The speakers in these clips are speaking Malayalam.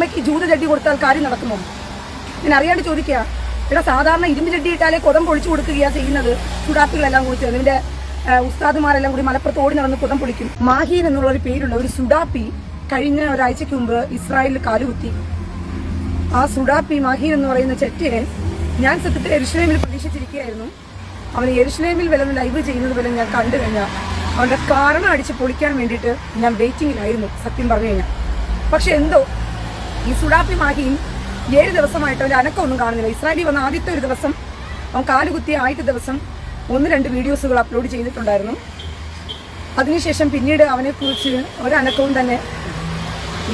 ഉമ്മയ്ക്ക് ജൂത ചട്ടി കൊടുത്താൽ കാര്യം നടക്കുമോ? ഞാൻ അറിയാണ്ട് ചോദിക്കുക. ഇവിടെ സാധാരണ ഇരുമ്പ് ചട്ടി ഇട്ടാലേ കുടം പൊളിച്ചു കൊടുക്കുകയാണ് ചെയ്യുന്നത്. ചുടാപ്പികളെല്ലാം കൂടി ചേർന്ന് ഇതിന്റെ ഉസ്താദുമാരെല്ലാം കൂടി മലപ്പുറത്ത് ഓടി നടന്ന് കുടം പൊളിക്കും മാഹീൻ എന്നുള്ള ഒരു പേരുള്ള ഒരു സുഡാപ്പി കഴിഞ്ഞ ഒരാഴ്ചയ്ക്ക് മുമ്പ് ഇസ്രായേലിൽ കാലുകുത്തി. ആ സുഡാപ്പി മാഹീൻ എന്ന് പറയുന്ന ചെറ്റിയെ ഞാൻ സത്യത്തിൽ എരുഷലേമിൽ പ്രതീക്ഷിച്ചിരിക്കുകയായിരുന്നു. അവൻ എരുഷലേമിൽ വില ലൈവ് ചെയ്യുന്നത് പോലെ ഞാൻ കണ്ടു കഴിഞ്ഞാൽ അവന്റെ കാരണം അടിച്ച് പൊളിക്കാൻ വേണ്ടിയിട്ട് ഞാൻ വെയിറ്റിങ്ങിലായിരുന്നു സത്യം പറഞ്ഞു കഴിഞ്ഞാൽ പക്ഷെ എന്തോ ഈ സുഡാപ്പി മാഹിയും ഏഴ് ദിവസമായിട്ട് അവന്റെ അനക്കമൊന്നും കാണുന്നില്ല. ഇസ്രായേലിൽ വന്ന ആദ്യത്തെ ഒരു ദിവസം അവൻ കാലുകുത്തിയ ആദ്യത്തെ ദിവസം ഒന്ന് രണ്ട് വീഡിയോസുകൾ അപ്ലോഡ് ചെയ്തിട്ടുണ്ടായിരുന്നു. അതിനുശേഷം പിന്നീട് അവനെക്കുറിച്ച് ഒരനക്കവും തന്നെ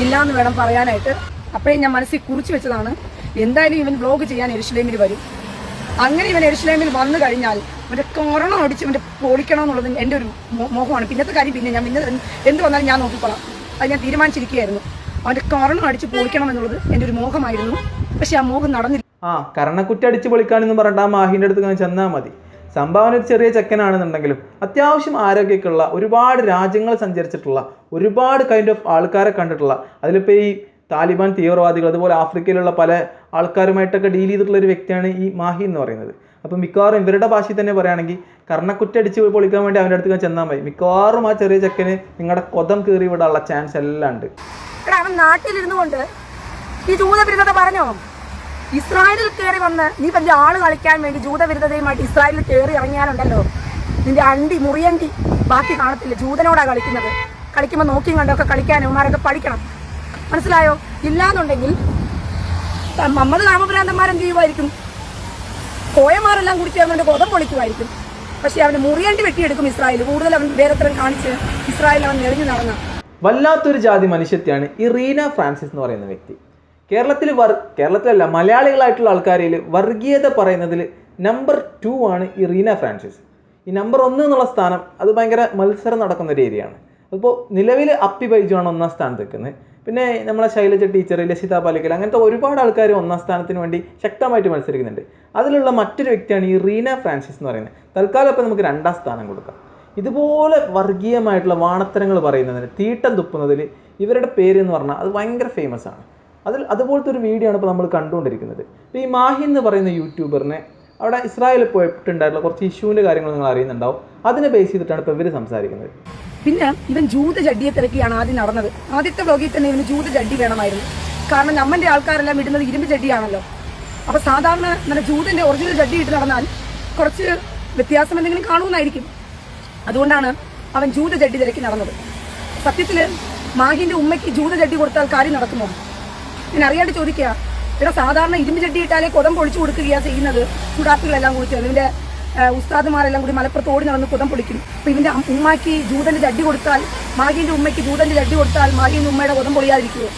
ഇല്ല എന്ന് വേണം പറയാനായിട്ട്. അപ്പോഴേ ഞാൻ മനസ്സിൽ കുറിച്ച് വെച്ചതാണ് എന്തായാലും ഇവൻ വ്ലോഗ് ചെയ്യാൻ എരുഷലേമിൽ വരും. അങ്ങനെ ഇവൻ എരുഷലേമിൽ വന്നു കഴിഞ്ഞാൽ ഇവന്റെ കൊറോണ അടിച്ച് ഇവന്റെ പൊളിക്കണം എന്നുള്ളത് എന്റെ ഒരു മോഹമാണ്. പിന്നത്തെ കാര്യം പിന്നെ ഞാൻ പിന്നെ എന്ത് വന്നാലും ഞാൻ നോക്കിക്കോളാം. അത് ഞാൻ തീരുമാനിച്ചിരിക്കുകയായിരുന്നു. അവന്റെ കാരണം അടിച്ച് പൊളിക്കണം എന്നുള്ളത് എന്റെ ഒരു മോഹമായിരുന്നു. പക്ഷെ ആ മോഹം നടന്നില്ല. ആ കരണക്കുറ്റി അടിച്ച് പൊളിക്കാനെന്ന് പറഞ്ഞിട്ട് ആ മാഹിന്റെ അടുത്ത് ചെന്നാൽ മതി. സംഭാവന ഒരു ചെറിയ ചെക്കനാണെന്നുണ്ടെങ്കിലും അത്യാവശ്യം ആരോഗ്യമൊക്കെയുള്ള ഒരുപാട് രാജ്യങ്ങൾ സഞ്ചരിച്ചിട്ടുള്ള ഒരുപാട് കൈൻഡ് ഓഫ് ആൾക്കാരെ കണ്ടിട്ടുള്ള അതിലിപ്പോൾ ഈ താലിബാൻ തീവ്രവാദികൾ അതുപോലെ ആഫ്രിക്കയിലുള്ള പല ആൾക്കാരുമായിട്ടൊക്കെ ഡീൽ ചെയ്തിട്ടുള്ള ഒരു വ്യക്തിയാണ് ഈ മാഹി എന്ന് പറയുന്നത്. അപ്പം മിക്കവാറും ഇവരുടെ ഭാഷയിൽ തന്നെ പറയുകയാണെങ്കിൽ കർണക്കുറ്റി അടിച്ച് പൊളിക്കാൻ വേണ്ടി അവന്റെ അടുത്ത് ചെന്നാൽ മതി. മിക്കവാറും ആ ചെറിയ ചെക്കന് നിങ്ങളുടെ കൊതം കീറി വിടാനുള്ള ചാൻസ് എല്ലാം ഉണ്ട്. അവൻ നാട്ടിലിരുന്നു കൊണ്ട് ഈ ജൂതവിരുദ്ധത പറഞ്ഞോ? ഇസ്രായേലിൽ കയറി വന്ന് നീ വലിയ ആൾ കളിക്കാൻ വേണ്ടി ജൂതവിരുദ്ധതയുമായിട്ട് ഇസ്രായേലിൽ കയറി ഇറങ്ങിയാലുണ്ടല്ലോ. നിന്റെ അണ്ടി മുറിയണ്ടി ബാക്കി കാണത്തില്ല. ജൂതനോടാ കളിക്കുന്നത്. കളിക്കുമ്പോൾ നോക്കിയും കണ്ടൊക്കെ കളിക്കാൻ ഇവന്മാരൊക്കെ പഠിക്കണം. മനസ്സിലായോ? ഇല്ലാന്നുണ്ടെങ്കിൽ ത- മമ്മദ് രാമപുരാന്തന്മാരെന്ത് ചെയ്യുമായിരിക്കും കോയമാരെല്ലാം കുടിച്ചു ചേർന്നുകൊണ്ട് കൊതം പൊളിക്കുമായിരിക്കും പക്ഷെ അവന് മുറിയണ്ടി വെട്ടിയെടുക്കും ഇസ്രായേൽ. കൂടുതൽ അവൻ വേറെത്തരം കാണിച്ച് ഇസ്രായേൽ അവൻ നെറിഞ്ഞു നടന്ന. വല്ലാത്തൊരു ജാതി മനുഷ്യത്തെയാണ് ഈ റീന ഫ്രാൻസിസ് എന്ന് പറയുന്ന വ്യക്തി. കേരളത്തിൽ വർ കേരളത്തിലല്ല മലയാളികളായിട്ടുള്ള ആൾക്കാരിൽ വർഗീയത പറയുന്നതിൽ നമ്പർ ടു ആണ് ഈ റീന ഫ്രാൻസിസ്. ഈ നമ്പർ ഒന്ന് എന്നുള്ള സ്ഥാനം അത് ഭയങ്കര മത്സരം നടക്കുന്ന ഒരു ഏരിയയാണ്. അപ്പോൾ നിലവിൽ അപ്പി ബൈജു ആണ് ഒന്നാം സ്ഥാനത്ത് നിൽക്കുന്നത്. പിന്നെ നമ്മളെ ശൈലജ ടീച്ചർ ലസിത പാലിക്കൽ അങ്ങനത്തെ ഒരുപാട് ആൾക്കാർ ഒന്നാം സ്ഥാനത്തിന് വേണ്ടി ശക്തമായിട്ട് മത്സരിക്കുന്നുണ്ട്. അതിലുള്ള മറ്റൊരു വ്യക്തിയാണ് ഈ റീന ഫ്രാൻസിസ് എന്ന് പറയുന്നത്. തൽക്കാലം ഇപ്പോൾ നമുക്ക് രണ്ടാം സ്ഥാനം കൊടുക്കാം. ഇതുപോലെ വർഗീയമായിട്ടുള്ള വാണത്തരങ്ങൾ പറയുന്നതിന് തീട്ടം തുപ്പുന്നതിൽ ഇവരുടെ പേര് എന്ന് പറഞ്ഞാൽ അത് ഭയങ്കര ഫേമസ് ആണ്. അതിൽ അതുപോലത്തെ ഒരു വീഡിയോ ആണ് ഇപ്പോൾ നമ്മൾ കണ്ടുകൊണ്ടിരിക്കുന്നത്. ഈ മാഹി എന്ന് പറയുന്ന യൂട്യൂബറിനെ അവിടെ ഇസ്രായേലിൽ പോയിട്ടുണ്ടായിട്ടുള്ള കുറച്ച് ഇഷ്യൂവിന്റെ കാര്യങ്ങൾ നിങ്ങൾ അറിയുന്നുണ്ടാവും. അതിനെ ബേസ് ചെയ്തിട്ടാണ് ഇപ്പോൾ ഇവർ സംസാരിക്കുന്നത്. പിന്നെ ഇവൻ ജൂത ജഡ്ഡിയെ തിരക്കിയാണ് ആദ്യം നടന്നത്. ആദ്യത്തെ വ്ലോഗിൽ തന്നെ ഇവന് ജൂത ജഡ്ഡി വേണമായിരുന്നു. കാരണം നമ്മന്റെ ആൾക്കാരെല്ലാം ഇടുന്നത് ഇരുമ്പ് ജഡ്ഡിയാണല്ലോ. അപ്പൊ സാധാരണ നല്ല ജൂതന്റെ ഒറിജിനൽ ജഡ്ഡി ഇട്ട് നടന്നാൽ കുറച്ച് വ്യത്യാസം എന്തെങ്കിലും കാണുമെന്നായിരിക്കും. അതുകൊണ്ടാണ് അവൻ ജൂത ജഡ്ഡി തിരക്കി നടന്നത്. സത്യത്തിൽ മാഹിന്റെ ഉമ്മയ്ക്ക് ജൂത ജഡ്ഡി കൊടുത്താൽ കാര്യം നടക്കുമോ? ഞാൻ അറിയാണ്ട് ചോദിക്കുക. ഇവിടെ സാധാരണ ഇരുമ്പ് ചട്ടി ഇട്ടാലേ കുതം പൊളിച്ചു കൊടുക്കുകയാണ് ചെയ്യുന്നത്. ചുടാത്തുകളെല്ലാം കൂടി ആ, ഉസ്താദുമാരെല്ലാം കൂടി മലപ്പുറത്ത് ഓടി നടന്ന് കുതം പൊളിക്കും. അപ്പൊ ഇവന്റെ ഉമ്മാക്ക് ജൂതന്റെ ചട്ടി കൊടുത്താൽ മാഹിന്റെ ഉമ്മയ്ക്ക് ജൂതന്റെ ചട്ടി കൊടുത്താൽ മാഹിന്റെ ഉമ്മയുടെ കുതം പൊളിയാതിരിക്കുമോ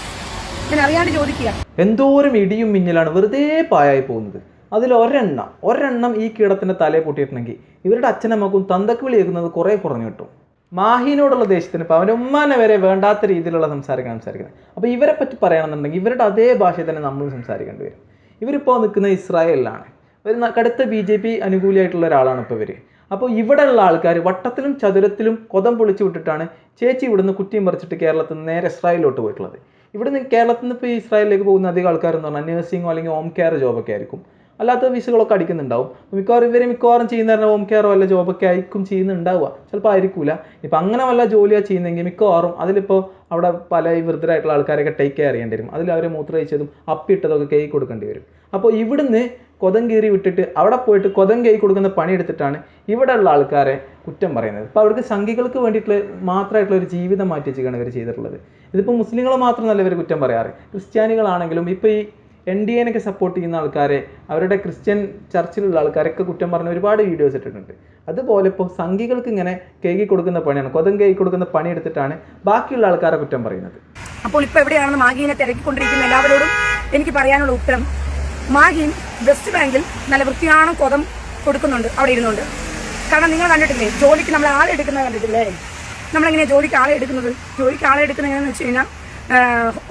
ഞാൻ അറിയാണ്ട് ചോദിക്കുക. എന്തോരം ഇടിയും മിന്നലാണ് വെറുതെ പായായി പോകുന്നത്. അതിൽ ഒരെണ്ണം ഒരെണ്ണം ഈ കീടത്തിന്റെ തലയെ പൊട്ടിയിട്ടുണ്ടെങ്കിൽ ഇവരുടെ അച്ഛനമ്മക്കും തന്തക്ക് വിളി കേൾക്കുന്നത് കുറേ കുറഞ്ഞു കിട്ടും. മാഹിനോടുള്ള ദേശത്തിന് ഇപ്പോൾ അവന്റെ ഉമ്മാനെ വരെ വേണ്ടാത്ത രീതിയിലുള്ള സംസാരിക്കാൻ സംസാരിക്കുന്നത്. അപ്പോൾ ഇവരെ പറ്റി പറയുകയാണെന്നുണ്ടെങ്കിൽ ഇവരുടെ അതേ ഭാഷയിൽ തന്നെ നമ്മൾ സംസാരിക്കേണ്ടി വരും. ഇവരിപ്പോൾ നിൽക്കുന്ന ഇസ്രായേലിലാണ്. ഒരു കടുത്ത ബി ജെ പി അനുകൂലിയായിട്ടുള്ള ഒരാളാണ് ഇപ്പോൾ ഇവർ അപ്പോൾ ഇവിടെയുള്ള ആൾക്കാർ വട്ടത്തിലും ചതുരത്തിലും കൊതം പൊളിച്ചു വിട്ടിട്ടാണ് ചേച്ചി ഇവിടുന്ന് കുറ്റിയും പറിച്ചിട്ട് കേരളത്തിൽ നിന്ന് നേരെ ഇസ്രായേലിലോട്ട് പോയിട്ടുള്ളത്. ഇവിടുന്ന് കേരളത്തിൽ നിന്ന് ഇപ്പോൾ ഇസ്രായേലിലേക്ക് പോകുന്ന അധികം ആൾക്കാരെന്ന് പറഞ്ഞാൽ നഴ്സിംഗോ അല്ലെങ്കിൽ ഹോം കെയർ ജോബൊക്കെ ആയിരിക്കും. അല്ലാത്ത വിസകളൊക്കെ അടിക്കുന്നുണ്ടാവും. മിക്കവാറും ഇവർ മിക്കവാറും ചെയ്യുന്ന പറഞ്ഞാൽ ഹോം കെയറോ അല്ല ജോബൊക്കെ ആയിരിക്കും ചെയ്യുന്നുണ്ടാവുക. ചിലപ്പോൾ ആയിരിക്കില്ല ഇപ്പം അങ്ങനെ വല്ല ജോലിയാണ് ചെയ്യുന്നതെങ്കിൽ മിക്കവാറും അതിലിപ്പോൾ അവിടെ പല ഈ വൃദ്ധരായിട്ടുള്ള ആൾക്കാരൊക്കെ ടേക്ക് കെയർ ചെയ്യേണ്ടി വരും. അതിൽ അവർ മൂത്രയിച്ചതും അപ്പിട്ടതൊക്കെ കൈ കൊടുക്കേണ്ടി വരും. അപ്പോൾ ഇവിടുന്ന് കൊതം കീറി വിട്ടിട്ട് അവിടെ പോയിട്ട് കൊതം കൈ കൊടുക്കുന്ന പണിയെടുത്തിട്ടാണ് ഇവിടെയുള്ള ആൾക്കാരെ കുറ്റം പറയുന്നത്. അപ്പോൾ അവർക്ക് സംഘികൾക്ക് വേണ്ടിയിട്ടുള്ള മാത്രമായിട്ടുള്ള ഒരു ജീവിതം മാറ്റി വെച്ചിട്ടാണ് ഇവർ ചെയ്തിട്ടുള്ളത്. ഇതിപ്പോൾ മുസ്ലിങ്ങളെ മാത്രമല്ല ഇവർ കുറ്റം പറയാറ്. ക്രിസ്ത്യാനികളാണെങ്കിലും ഇപ്പോൾ ഈ എൻ ഡി എനൊക്കെ സപ്പോർട്ട് ചെയ്യുന്ന ആൾക്കാരെ അവരുടെ ക്രിസ്ത്യൻ ചർച്ചിലുള്ള ആൾക്കാരൊക്കെ കുറ്റം പറഞ്ഞ ഒരുപാട് വീഡിയോസ് ഇട്ടിട്ടുണ്ട്. അതുപോലെ ഇപ്പോൾ സംഘികൾക്ക് ഇങ്ങനെ കേകി കൊടുക്കുന്ന പണിയാണ് കൊതം കേകി കൊടുക്കുന്ന പണി എടുത്തിട്ടാണ് ബാക്കിയുള്ള ആൾക്കാരെ കുറ്റം പറയുന്നത്. അപ്പോൾ ഇപ്പോൾ എവിടെയാണെന്ന് മാഗീനെ തിരക്കിക്കൊണ്ടിരിക്കുന്ന എല്ലാവരോടും എനിക്ക് പറയാനുള്ള ഉത്തരം. മാഗീൻ വെസ്റ്റ് ബാങ്കിൽ നല്ല വൃത്തിയാണം കൊതം കൊടുക്കുന്നുണ്ട് അവിടെ ഇരുന്നുണ്ട്. കാരണം നിങ്ങൾ കണ്ടിട്ടില്ലേ ജോലിക്ക് നമ്മൾ ആളെടുക്കുന്നത് കണ്ടിട്ടില്ലേ? നമ്മളെങ്ങനെയാണ് ജോലിക്ക് ആളെ എടുക്കുന്നത്? ജോലിക്ക് ആളെ എടുക്കുന്നത് എങ്ങനെയാണെന്ന് വെച്ച് കഴിഞ്ഞാൽ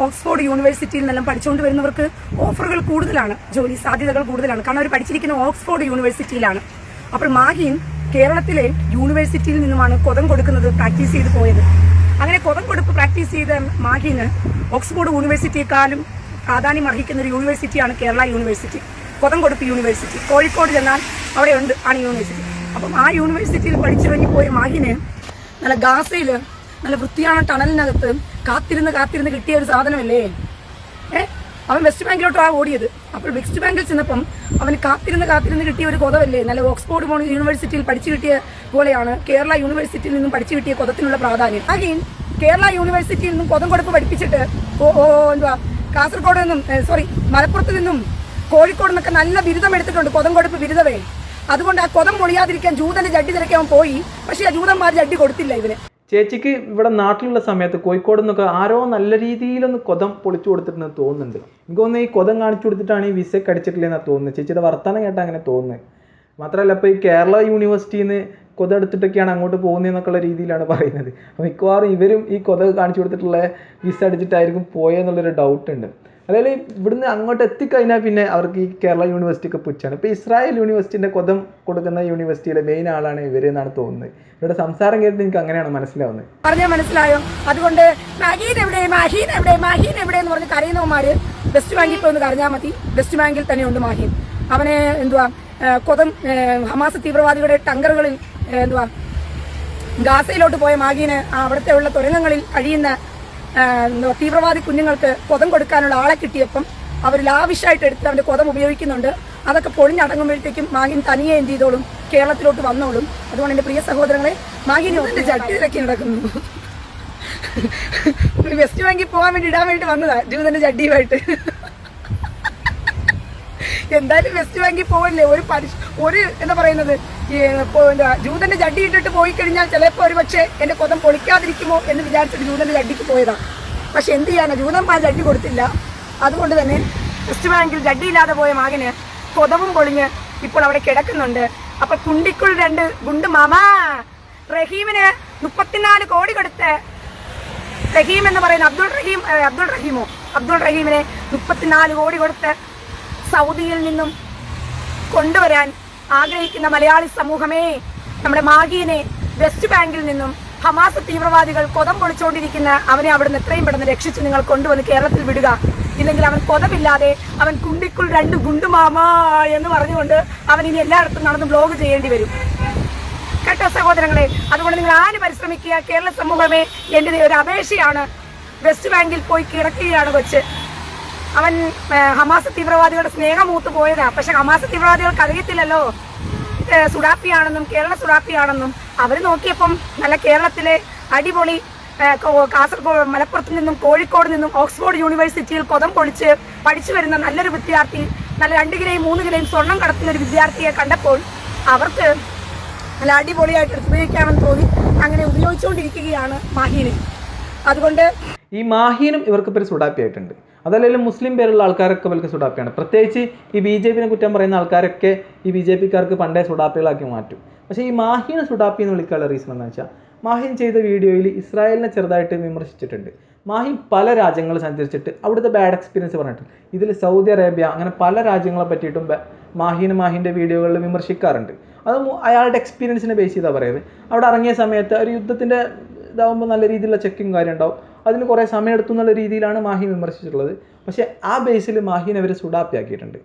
ഓക്സ്ഫോർഡ് യൂണിവേഴ്സിറ്റിയിൽ നിന്നെല്ലാം പഠിച്ചുകൊണ്ട് വരുന്നവർക്ക് ഓഫറുകൾ കൂടുതലാണ് ജോലി സാധ്യതകൾ കൂടുതലാണ്. കാരണം അവർ പഠിച്ചിരിക്കുന്ന ഓക്സ്ഫോർഡ് യൂണിവേഴ്സിറ്റിയിലാണ്. അപ്പോൾ മാഹിയും കേരളത്തിലെ യൂണിവേഴ്സിറ്റിയിൽ നിന്നുമാണ് കൊതം കൊടുക്കുന്നത് പ്രാക്ടീസ് ചെയ്ത് പോയത്. അങ്ങനെ കൊതം കൊടുപ്പ് പ്രാക്ടീസ് ചെയ്ത മാഹിന് ഓക്സ്ഫോർഡ് യൂണിവേഴ്സിറ്റിയെക്കാളും പ്രാധാന്യം അർഹിക്കുന്ന ഒരു യൂണിവേഴ്സിറ്റിയാണ് കേരള യൂണിവേഴ്സിറ്റി. കൊതംകൊടുപ്പ് യൂണിവേഴ്സിറ്റി. കോഴിക്കോട് ചെന്നാൽ അവിടെ ഉണ്ട് ആണ് യൂണിവേഴ്സിറ്റി. അപ്പം ആ യൂണിവേഴ്സിറ്റിയിൽ പഠിച്ചിറങ്ങി പോയ മാഹിന് നല്ല ഗാസയിൽ നല്ല വൃത്തിയാണ് ടണലിനകത്ത് കാത്തിരുന്ന് കാത്തിരുന്ന് കിട്ടിയ ഒരു സാധനമല്ലേ? ഏ? അവൻ വെസ്റ്റ് ബാങ്കിലോട്ടാണ് ഓടിയത്. അപ്പോൾ വെസ്റ്റ് ബാങ്കിൽ ചെന്നപ്പം അവന് കാത്തിരുന്ന് കാത്തിരുന്ന് കിട്ടിയ ഒരു കൊതവല്ലേ? നല്ല ഓക്സ്ഫോർഡ് മോൺ യൂണിവേഴ്സിറ്റിയിൽ പഠിച്ചു കിട്ടിയ പോലെയാണ് കേരള യൂണിവേഴ്സിറ്റിയിൽ നിന്നും പഠിച്ചു കിട്ടിയ കൊതത്തിനുള്ള പ്രാധാന്യം. അഗീൻ കേരള യൂണിവേഴ്സിറ്റിയിൽ നിന്നും കൊതം കൊടുപ്പ് പഠിപ്പിച്ചിട്ട് ഓ ഓ എന്തുവാ? കാസർഗോഡ് നിന്നും സോറി മലപ്പുറത്ത് നിന്നും കോഴിക്കോട് നിന്നൊക്കെ നല്ല ബിരുദം എടുത്തിട്ടുണ്ട്. കൊതം കൊടുപ്പ് ബിരുദമേ. അതുകൊണ്ട് ആ കൊതം പൊളിയാതിരിക്കാൻ ജൂതന്റെ ജഡ്ഡി തിരക്കാൻ പോയി. പക്ഷേ ആ ജൂതന്മാർ ജഡ്ഡി കൊടുത്തില്ല ഇവന്. ചേച്ചിക്ക് ഇവിടെ നാട്ടിലുള്ള സമയത്ത് കോഴിക്കോട് നിന്നൊക്കെ ആരോ നല്ല രീതിയിലൊന്ന് കൊതം പൊളിച്ചു കൊടുത്തിട്ടെന്ന് തോന്നുന്നുണ്ട്. എനിക്ക് തോന്നുന്നു ഈ കൊതം കാണിച്ചു കൊടുത്തിട്ടാണ് ഈ വിസയ്ക്ക് അടിച്ചിട്ടില്ലെന്നാണ് തോന്നുന്നത് ചേച്ചിയുടെ വർത്തമാനം കേട്ടാൽ അങ്ങനെ തോന്നുന്നത് മാത്രമല്ല ഇപ്പോൾ ഈ കേരള യൂണിവേഴ്സിറ്റിയിൽ നിന്ന് കൊത എടുത്തിട്ടൊക്കെയാണ് അങ്ങോട്ട് പോകുന്നതെന്നൊക്കെയുള്ള രീതിയിലാണ് പറയുന്നത്. അപ്പോൾ മിക്കവാറും ഇവരും ഈ കൊത കാണിച്ചു കൊടുത്തിട്ടുള്ള വിസ അടിച്ചിട്ടായിരിക്കും പോയെന്നുള്ളൊരു ഡൗട്ട് ഉണ്ട്. അല്ലെങ്കിൽ ഇവിടുന്ന് അങ്ങോട്ട് എത്തിക്കഴിഞ്ഞാൽ പിന്നെ അവർക്ക് ഈ കേരള യൂണിവേഴ്സിറ്റിക്ക് പുച്ഛാണ്. ഇപ്പോൾ ഇസ്രായേൽ യൂണിവേഴ്സിറ്റിന്റെ കൊതം കൊടുക്കുന്ന യൂണിവേഴ്സിറ്റിയുടെ മെയിൻ ആളാണ് ഇവർ എന്നാണ് തോന്നുന്നത്. ഇവരുടെ സംസാരം കേട്ടിട്ട് എനിക്ക് അങ്ങനെയാണ് മനസ്സിലാവുന്നത്? പറഞ്ഞാൽ മനസ്സിലായോ? അതുകൊണ്ട് മഹീൻ എവിടെ മഹീൻ എവിടെ മഹീൻ എവിടെ എന്ന് പറഞ്ഞ് കരയുന്നവന്മാര് വെസ്റ്റ് ബാങ്കിൽ പോയി ഒന്ന് കരഞ്ഞാൽ മതി. വെസ്റ്റ് ബാങ്കിൽ തന്നെ ഉണ്ട് മാഹീൻ. അവനെ എന്തുവാ കൊതം ഹമാസ തീവ്രവാദികളുടെ ടങ്കറുകളിൽ എന്തുവാ ഗാസയിലോട്ട് പോയ മാഗീന് ആ അവിടുത്തെ ഉള്ള തുരങ്കങ്ങളിൽ കഴിയുന്ന തീവ്രവാദി കുഞ്ഞുങ്ങൾക്ക് കൊതം കൊടുക്കാനുള്ള ആളെ കിട്ടിയപ്പം അവർ ലാവിഷായിട്ട് എടുത്ത് അവന്റെ കൊതം ഉപയോഗിക്കുന്നുണ്ട്. അതൊക്കെ പൊളിഞ്ഞടങ്ങുമ്പോഴത്തേക്കും മാഹിൻ തനിയെ എന്ത് ചെയ്തോളും? കേരളത്തിലോട്ട് വന്നോളും. അതുകൊണ്ട് എന്റെ പ്രിയ സഹോദരങ്ങളെ മാഹിനി ഒന്നിന്റെ ചട്ടി തിരക്കി നടക്കുന്നു. വെസ്റ്റ് ബാങ്കിൽ പോകാൻ വേണ്ടി ഇടാൻ വേണ്ടി വന്നതാ. ജൂതന്റെ ചട്ടിയുമായിട്ട് എന്തായാലും വെസ്റ്റ് ബാങ്കിൽ പോകല്ലേ ഒരു പരിശ് ഒരു എന്താ പറയുന്നത്? ജൂതന്റെ ജഡ്ഡി ഇട്ടിട്ട് പോയി കഴിഞ്ഞാൽ ചിലപ്പോൾ ഒരു പക്ഷേ എന്റെ കൊതം പൊളിക്കാതിരിക്കുമോ എന്ന് വിചാരിച്ചിട്ട് ജൂതന്റെ ജഡ്ഡിക്ക് പോയതാണ് പക്ഷെ എന്ത് ചെയ്യാനാ? ജൂതന്മാർ ജഡ്ഡി കൊടുത്തില്ല. അതുകൊണ്ട് തന്നെ ക്രിസ്റ്റ് ബാങ്കിൽ ചട്ടിയില്ലാതെ പോയ മകന് കൊതവും പൊളിഞ്ഞ് ഇപ്പോൾ അവിടെ കിടക്കുന്നുണ്ട്. അപ്പൊ കുണ്ടിക്കുൾ രണ്ട് ഗുണ്ട് മാമാ റഹീമിന് മുപ്പത്തിനാല് കോടി കൊടുത്ത്. റഹീം എന്ന് പറയുന്ന അബ്ദുൾ റഹീം അബ്ദുൾ റഹീമോ? അബ്ദുൾ റഹീമിനെ മുപ്പത്തിനാല് കോടി കൊടുത്ത് സൗദിയിൽ നിന്നും കൊണ്ടുവരാൻ ആഗ്രഹിക്കുന്ന മലയാളി സമൂഹമേ നമ്മുടെ മാഗീനെ വെസ്റ്റ് ബാങ്കിൽ നിന്നും ഹമാസ് തീവ്രവാദികൾ കൊതം പൊളിച്ചുകൊണ്ടിരിക്കുന്ന അവനെ അവിടുന്ന് എത്രയും പെട്ടെന്ന് രക്ഷിച്ച് നിങ്ങൾ കൊണ്ടുവന്ന് കേരളത്തിൽ വിടുക. ഇല്ലെങ്കിൽ അവൻ കൊതമില്ലാതെ അവൻ കുണ്ടിക്കുൾ രണ്ട് ഗുണ്ടുമാമ എന്ന് പറഞ്ഞുകൊണ്ട് അവൻ ഇനി എല്ലായിടത്തും നടന്ന് ബ്ലോഗ് ചെയ്യേണ്ടി വരും. കേട്ടോ സഹോദരങ്ങളെ അതുകൊണ്ട് നിങ്ങൾ ആര് പരിശ്രമിക്കുക? കേരള സമൂഹമേ എന്റെ ഒരു അപേക്ഷയാണ്. വെസ്റ്റ് ബാങ്കിൽ പോയി കിടക്കുകയാണ് കൊച്ച്. അവൻ ഹമാസ തീവ്രവാദികളുടെ സ്നേഹം മൂത്ത് പോയതാ. പക്ഷെ ഹമാസ് തീവ്രവാദികൾക്ക് അറിയത്തില്ലല്ലോ സുഡാപ്പിയാണെന്നും കേരള സുഡാപ്പിയാണെന്നും. അവർ നോക്കിയപ്പം നല്ല കേരളത്തിലെ അടിപൊളി കാസർഗോഡ് മലപ്പുറത്ത് നിന്നും കോഴിക്കോട് നിന്നും ഓക്സ്ഫോർഡ് യൂണിവേഴ്സിറ്റിയിൽ കൊതം പൊളിച്ച് പഠിച്ചു വരുന്ന നല്ലൊരു വിദ്യാർത്ഥി നല്ല രണ്ട് കിലയും മൂന്ന് കിലയും സ്വർണം കടത്തുന്ന ഒരു വിദ്യാർത്ഥിയെ കണ്ടപ്പോൾ അവർക്ക് നല്ല അടിപൊളിയായിട്ട് ഉപയോഗിക്കാമെന്ന് തോന്നി. അങ്ങനെ ഉപയോഗിച്ചുകൊണ്ടിരിക്കുകയാണ് മാഹീനെ. അതുകൊണ്ട് ഈ മാഹീനും ഇവർക്ക് പേര് സുഡാപ്പിയായിട്ടുണ്ട്. അതല്ലെങ്കിലും മുസ്ലിം പേരുള്ള ആൾക്കാരൊക്കെ വലിയ സുഡാപ്പിയാണ്. പ്രത്യേകിച്ച് ഈ ബി ജെ പിനെ കുറ്റം പറയുന്ന ആൾക്കാരൊക്കെ ഈ ബി ജെ പിക്കാർക്ക് പണ്ടേ സുഡാപ്പികളാക്കി മാറ്റും. പക്ഷേ ഈ മാഹീനെ സുഡാപ്പി എന്ന് വിളിക്കാനുള്ള റീസൺ എന്താണെന്ന് വെച്ചാൽ മാഹിൻ ചെയ്ത വീഡിയോയിൽ ഇസ്രായേലിനെ ചെറുതായിട്ട് വിമർശിച്ചിട്ടുണ്ട്. മാഹിൻ പല രാജ്യങ്ങൾ സഞ്ചരിച്ചിട്ട് അവിടുത്തെ ബാഡ് എക്സ്പീരിയൻസ് പറഞ്ഞിട്ടുണ്ട്. ഇതിൽ സൗദി അറേബ്യ അങ്ങനെ പല രാജ്യങ്ങളെ പറ്റിയിട്ടും മാഹിന് മാഹിന്റെ വീഡിയോകളിൽ വിമർശിക്കാറുണ്ട്. അത് അയാളുടെ എക്സ്പീരിയൻസിനെ ബേസ് ചെയ്താണ് പറയുന്നത്. അവിടെ ഇറങ്ങിയ സമയത്ത് ഒരു യുദ്ധത്തിന്റെ ഇതാവുമ്പോൾ നല്ല രീതിയിലുള്ള ചെക്കിങ് കാര്യം ഉണ്ടാവും. അതിന് കുറേ സമയം എടുത്തു എന്നുള്ള രീതിയിലാണ് മാഹി വിമർശിച്ചിട്ടുള്ളത്. പക്ഷേ ആ ബേസിൽ മാഹിനെ അവർ സുഡാപ്പിയാക്കിയിട്ടുണ്ട്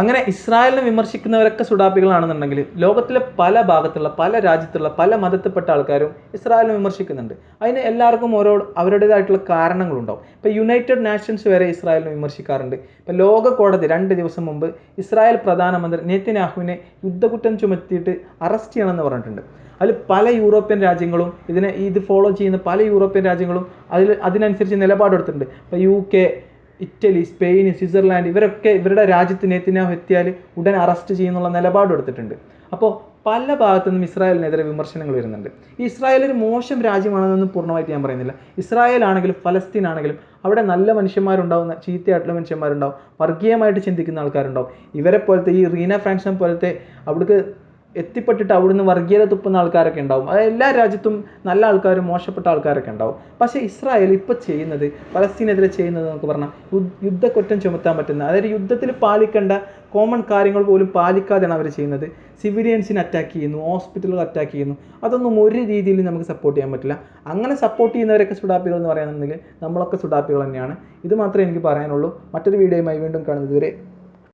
അങ്ങനെ ഇസ്രായേലിനെ വിമർശിക്കുന്നവരൊക്കെ സുഡാപ്പികളാണെന്നുണ്ടെങ്കിൽ ലോകത്തിലെ പല ഭാഗത്തുള്ള പല രാജ്യത്തുള്ള പല മതത്തിൽപ്പെട്ട ആൾക്കാരും ഇസ്രായേലിനെ വിമർശിക്കുന്നുണ്ട്. അതിന് എല്ലാവർക്കും ഓരോ അവരുടേതായിട്ടുള്ള കാരണങ്ങളുണ്ടാവും. ഇപ്പോൾ യുണൈറ്റഡ് നാഷൻസ് വരെ ഇസ്രായേലിനെ വിമർശിക്കാറുണ്ട്. ഇപ്പോൾ ലോക കോടതി രണ്ട് ദിവസം മുമ്പ് ഇസ്രായേൽ പ്രധാനമന്ത്രി നെത്യനാഹുവിനെ യുദ്ധകുറ്റം ചുമത്തിയിട്ട് അറസ്റ്റ് ചെയ്യണമെന്ന് പറഞ്ഞിട്ടുണ്ട്. അതിൽ പല യൂറോപ്യൻ രാജ്യങ്ങളും ഇതിനെ ഇത് ഫോളോ ചെയ്യുന്ന പല യൂറോപ്യൻ രാജ്യങ്ങളും അതിൽ അതിനനുസരിച്ച് നിലപാടെടുത്തിട്ടുണ്ട്. ഇപ്പോൾ U K Italy Spain Switzerland ഇവരൊക്കെ ഇവരുടെ രാജ്യത്ത് നെത്തിനാഹു എത്തിയാൽ ഉടൻ അറസ്റ്റ് ചെയ്യുന്നുള്ള നിലപാടെടുത്തിട്ടുണ്ട്. അപ്പോൾ പല ഭാഗത്തു നിന്നും ഇസ്രായേലിനെതിരെ വിമർശനങ്ങൾ വരുന്നുണ്ട്. ഇസ്രായേൽ ഒരു മോശം രാജ്യമാണെന്നൊന്നും പൂർണമായിട്ട് ഞാൻ പറയുന്നില്ല. ഇസ്രായേൽ ആണെങ്കിലും ഫലസ്തീൻ ആണെങ്കിലും അവിടെ നല്ല മനുഷ്യന്മാരുണ്ടാവുന്ന ചീത്തയായിട്ടുള്ള മനുഷ്യന്മാരുണ്ടാവും വർഗീയമായിട്ട് ചിന്തിക്കുന്ന ആൾക്കാരുണ്ടാവും. ഇവരെ പോലത്തെ ഈ റീന ഫ്രാൻസൺ പോലത്തെ അവിടേക്ക് എത്തിപ്പെട്ടിട്ട് അവിടുന്ന് വർഗീയത തുപ്പുന്ന ആൾക്കാരൊക്കെ ഉണ്ടാവും. അത് എല്ലാ രാജ്യത്തും നല്ല ആൾക്കാരും മോശപ്പെട്ട ആൾക്കാരൊക്കെ ഉണ്ടാവും. പക്ഷേ ഇസ്രായേൽ ഇപ്പോൾ ചെയ്യുന്നത് പലസ്തീനെതിരെ ചെയ്യുന്നത് നമുക്ക് പറഞ്ഞാൽ യുദ്ധക്കുറ്റം ചുമത്താൻ പറ്റുന്ന അതായത് യുദ്ധത്തിൽ പാലിക്കേണ്ട കോമൺ കാര്യങ്ങൾ പോലും പാലിക്കാതെയാണ് അവർ ചെയ്യുന്നത്. സിവിലിയൻസിനെ അറ്റാക്ക് ചെയ്യുന്നു ഹോസ്പിറ്റലുകൾ അറ്റാക്ക് ചെയ്യുന്നു. അതൊന്നും ഒരു രീതിയിലും നമുക്ക് സപ്പോർട്ട് ചെയ്യാൻ പറ്റില്ല. അങ്ങനെ സപ്പോർട്ട് ചെയ്യുന്നവരൊക്കെ സുഡാപ്പികൾ എന്ന് പറയുന്നുണ്ടെങ്കിൽ നമ്മളൊക്കെ സുഡാപ്പികൾ തന്നെയാണ്. ഇത് മാത്രമേ എനിക്ക് പറയാനുള്ളൂ. മറ്റൊരു വീഡിയോയുമായി വീണ്ടും കാണുന്നത് വരെ